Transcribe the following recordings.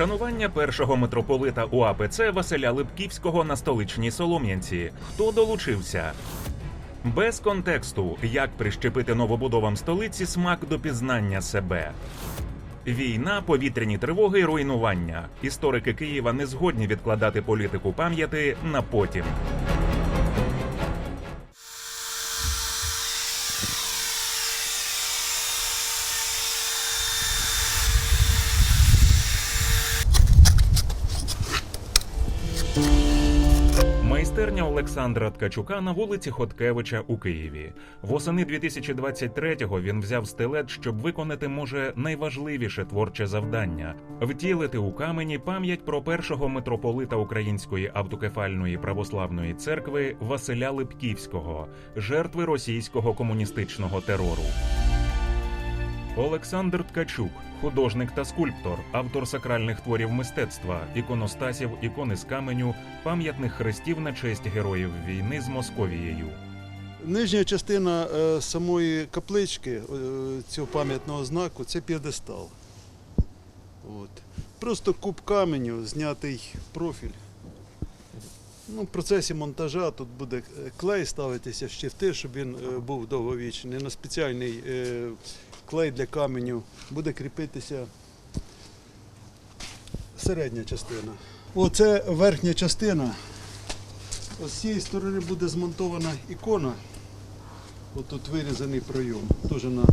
Вшанування першого митрополита УАПЦ Василя Липківського на столичній Солом'янці. Хто долучився? Без контексту, як прищепити новобудовам столиці смак до пізнання себе. Війна, повітряні тривоги, і руйнування. Історики Києва не згодні відкладати політику пам'яті на потім. Майстерня Олександра Ткачука на вулиці Хоткевича у Києві. Восени 2023-го він взяв стилет, щоб виконати може найважливіше творче завдання втілити у камені пам'ять про першого митрополита Української автокефальної православної церкви Василя Липківського, жертви російського комуністичного терору. Олександр Ткачук, художник та скульптор, автор сакральних творів мистецтва, іконостасів, ікони з каменю, пам'ятних хрестів на честь героїв війни з Московією. Нижня частина е, самої каплички е, цього пам'ятного знаку це п'єдестал. От. Просто куб каменю, знятий профіль. Ну, в процесі монтажа тут буде клей ставитися в щифти, щоб він е, був довговічний. На спеціальний клей для каменю буде кріпитися середня частина. Оце верхня частина. Ось з цієї сторони буде змонтована ікона. Ось тут вирізаний пройом. Теж на,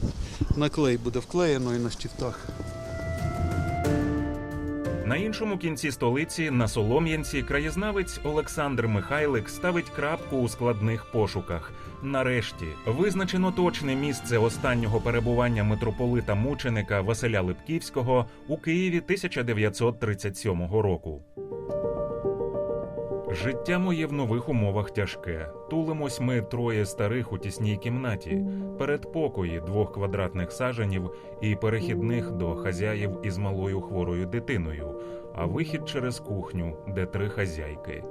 на клей буде вклеєно і на штифтах. На іншому кінці столиці, на Солом'янці, краєзнавець Олександр Михайлик ставить крапку у складних пошуках. Нарешті визначено точне місце останнього перебування митрополита мученика Василя Липківського у Києві 1937 року. Життя моє в нових умовах тяжке. Тулимось ми троє старих у тісній кімнаті, передпокої двох квадратних саженів і перехідних до хазяїв із малою хворою дитиною, а вихід через кухню, де три хазяйки.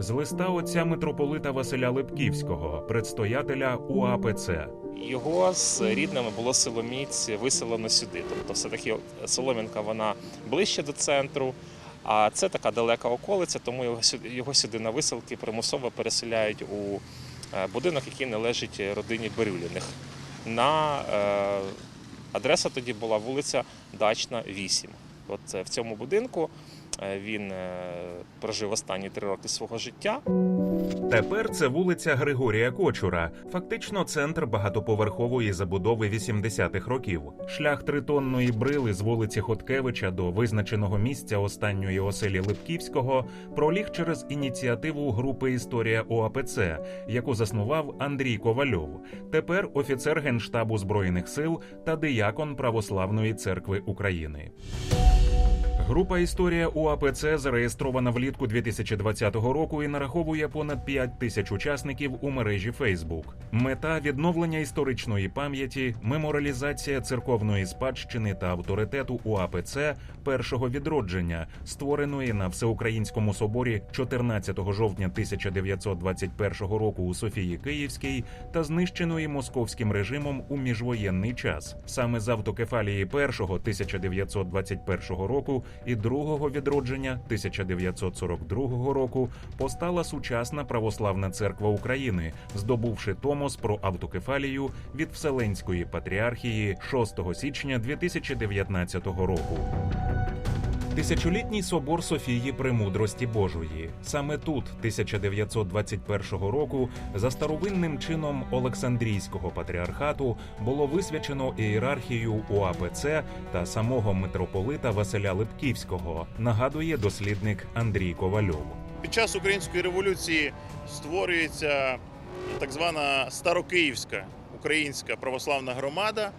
З листа отця митрополита Василя Липківського, предстоятеля УАПЦ. Його з рідними було Соломіць виселено сюди. Тобто, все-таки Солом'янка вона ближче до центру, а це така далека околиця, тому його сюди, його сюди на виселки примусово переселяють у е, будинок, який належить родині Бирюліних. На е, адреса тоді була вулиця Дачна, 8. От е, в цьому будинку він е, прожив останні три роки свого життя. Тепер це вулиця Григорія Кочура, фактично центр багатоповерхової забудови 80-х років. Шлях тритонної брили з вулиці Хоткевича до визначеного місця останньої оселі Липківського проліг через ініціативу групи Історія ОАПЦ, яку заснував Андрій Ковальов. Тепер офіцер генштабу збройних сил та диякон Православної церкви України. Група Історія УАПЦ зареєстрована влітку 2020 року і нараховує понад 5 тисяч учасників у мережі Фейсбук. Мета відновлення історичної пам'яті, меморалізація церковної спадщини та авторитету УАПЦ першого відродження, створеної на всеукраїнському соборі 14 жовтня 1921 року у Софії Київській та знищеної московським режимом у міжвоєнний час. Саме з автокефалії першого 1921 року і другого відродження 1942 року постала сучасна православна церква України, здобувши томос про автокефалію від Вселенської патріархії 6 січня 2019 року. Тисячолітній собор Софії Премудрості Божої. Саме тут, 1921 року, за старовинним чином Олександрійського патріархату було висвячено ієрархію УАПЦ та самого митрополита Василя Липківського, нагадує дослідник Андрій Ковальов. Під час української революції створюється так звана Старокиївська українська православна громада,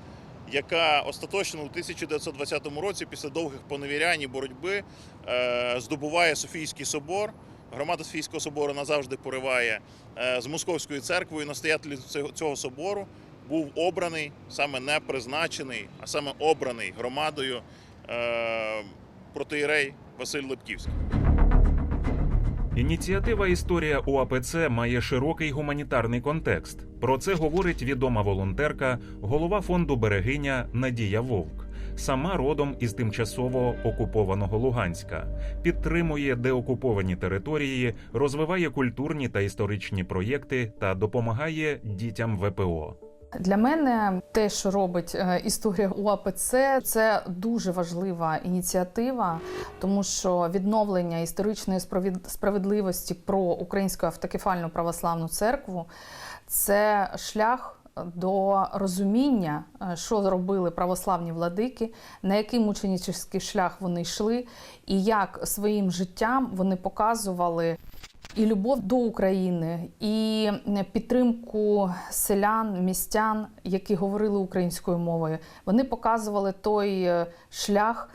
яка остаточно у 1920 році, після довгих поневірянь і боротьби, е, здобуває Софійський собор. Громада Софійського собору назавжди пориває е, з Московською церквою. Настоятель цього- собору був обраний, саме не призначений, а саме обраний громадою е, протиєрей Василь Липківський. Ініціатива Історія УАПЦ має широкий гуманітарний контекст. Про це говорить відома волонтерка, голова фонду Берегиня Надія Вовк. сама родом із тимчасово окупованого Луганська, підтримує деокуповані території, розвиває культурні та історичні проєкти та допомагає дітям ВПО. Для мене те, що робить е, історія УАПЦ, це дуже важлива ініціатива, тому що відновлення історичної справедливості про українську автокефальну православну церкву це шлях. До розуміння, е, що зробили православні владики, на який мученический шлях вони йшли, і як своїм життям вони показували і любов до України, і підтримку селян, містян, які говорили українською мовою. Вони показували той е, шлях,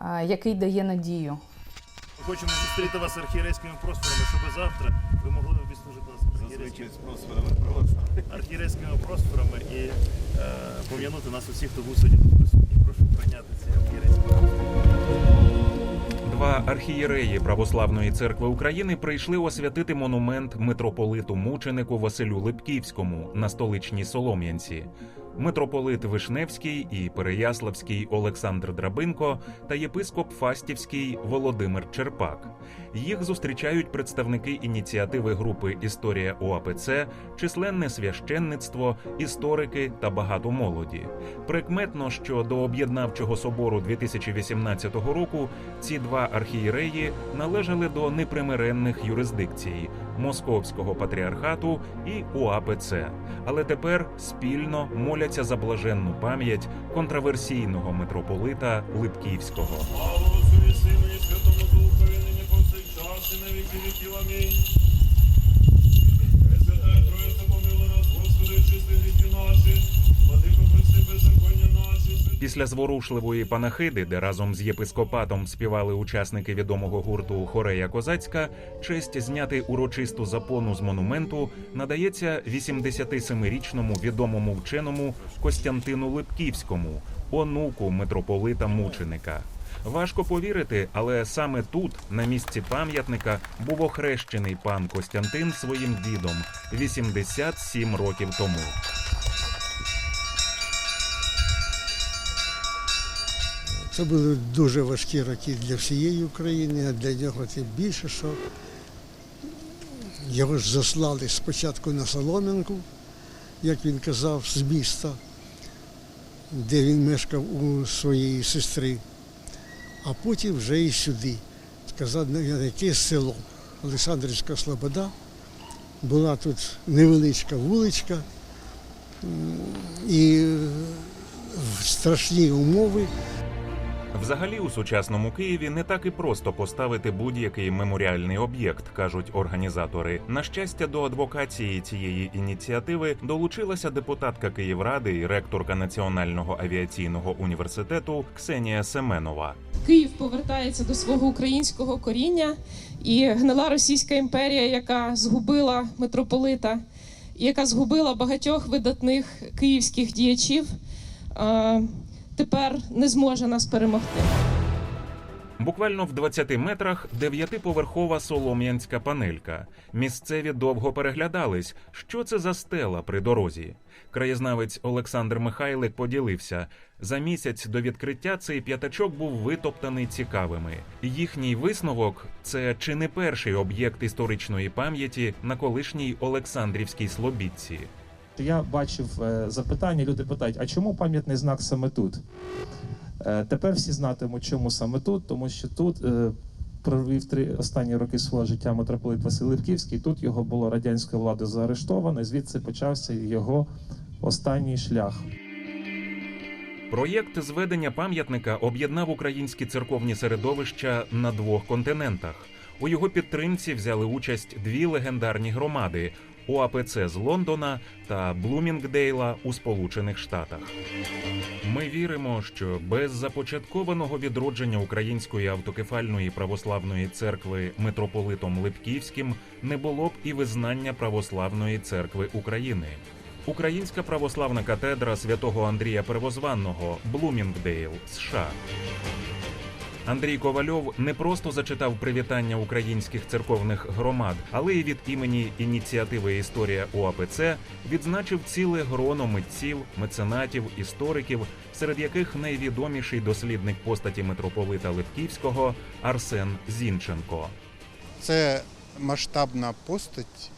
е, який дає надію. Ми хочемо зустріти вас архієрейськими просторами, щоб завтра ви могли відслужити нас архієрейськими, архієрейськими просторами і е, пом'янути нас усіх, хто був сьогодні тут присутній. Прошу прийняти ці архієрейські Два архієреї Православної церкви України прийшли освятити монумент митрополиту мученику Василю Липківському на столичній Солом'янці. Митрополит Вишневський і Переяславський Олександр Драбинко та єпископ Фастівський Володимир Черпак. Їх зустрічають представники ініціативи групи Історія ОАПЦ, численне священництво, історики та багато молоді. Прикметно, що до об'єднавчого собору 2018 року ці два архієреї належали до непримиренних юрисдикцій Московського патріархату і УАПЦ, але тепер спільно моляться за блаженну пам'ять контраверсійного митрополита Липківського. Пресвятая Троїця, помилуй нас, Господи, чисти гріхи наші, владико, прости беззаконня. Після зворушливої панахиди, де разом з єпископатом співали учасники відомого гурту Хорея Козацька, честь зняти урочисту запону з монументу надається 87-річному відомому вченому Костянтину Липківському, онуку митрополита мученика. Важко повірити, але саме тут, на місці пам'ятника, був охрещений пан Костянтин своїм дідом 87 років тому. Це були дуже важкі роки для всієї України, а для нього тим більше, що його ж заслали спочатку на Солом'янку, як він казав, з міста, де він мешкав у своєї сестри, а потім вже і сюди. Сказав, на яке село Олександрівська Слобода. Була тут невеличка вуличка і страшні умови. Взагалі, у сучасному Києві не так і просто поставити будь-який меморіальний об'єкт, кажуть організатори. На щастя, до адвокації цієї ініціативи долучилася депутатка Київради і ректорка Національного авіаційного університету Ксенія Семенова. Київ повертається до свого українського коріння, і гнила Російська імперія, яка згубила митрополита, яка згубила багатьох видатних київських діячів, е, тепер не зможе нас перемогти. Буквально в 20 метрах дев'ятиповерхова солом'янська панелька. Місцеві довго переглядались, що це за стела при дорозі. Краєзнавець Олександр Михайлик поділився. За місяць до відкриття цей п'ятачок був витоптаний цікавими. Їхній висновок це чи не перший об'єкт історичної пам'яті на колишній Олександрівській Слобідці. Я бачив е, запитання, люди питають, а чому пам'ятний знак саме тут? Е, Тепер всі знатимуть, чому саме тут, тому що тут е, провів три останні роки свого життя митрополит Василь Липківський. Тут його було радянською владою заарештовано, і звідси почався його останній шлях. Проєкт зведення пам'ятника об'єднав українські церковні середовища на двох континентах. У його підтримці взяли участь дві легендарні громади УАПЦ з Лондона та Блумінгдейла у Сполучених Штатах. Ми віримо, що без започаткованого відродження української автокефальної православної церкви митрополитом Липківським не було б і визнання православної церкви України. Українська православна катедра святого Андрія Первозванного, Блумінгдейл, США. Андрій Ковальов не просто зачитав привітання українських церковних громад, але й від імені ініціативи Історія УАПЦ відзначив ціле гроно митців, меценатів, істориків, серед яких найвідоміший дослідник постаті митрополита Липківського Арсен Зінченко. Це масштабна постать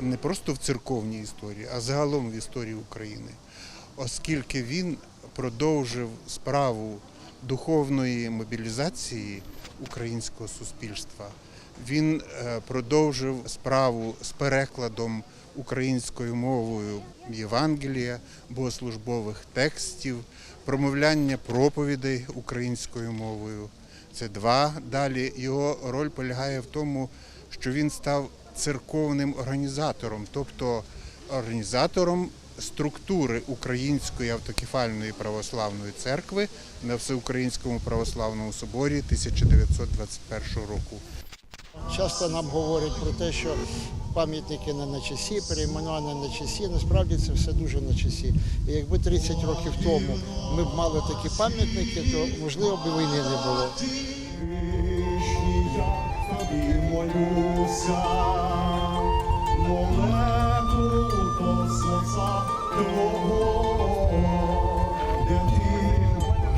не просто в церковній історії, а загалом в історії України, оскільки він продовжив справу духовної мобілізації українського суспільства. Він е, продовжив справу з перекладом українською мовою Євангелія, богослужбових текстів, промовляння проповідей українською мовою. Це два. Далі його роль полягає в тому, що він став церковним організатором, тобто організатором структури Української автокефальної православної церкви на Всеукраїнському православному соборі 1921 року. Часто нам говорять про те, що пам'ятники не на часі, перейменування на часі. Насправді це все дуже на часі. І якби 30 років тому ми б мали такі пам'ятники, то можливо б і війни не було. тобі молюся, до твого, де ти,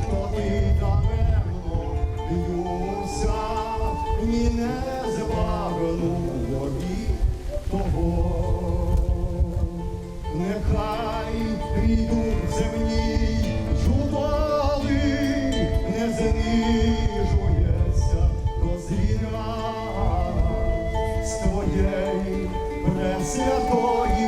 що ти даремно б'юся, ні не збавину вові того. Нехай прийдуть земні чудоли, не знижується до зріна з твоєї пресвятої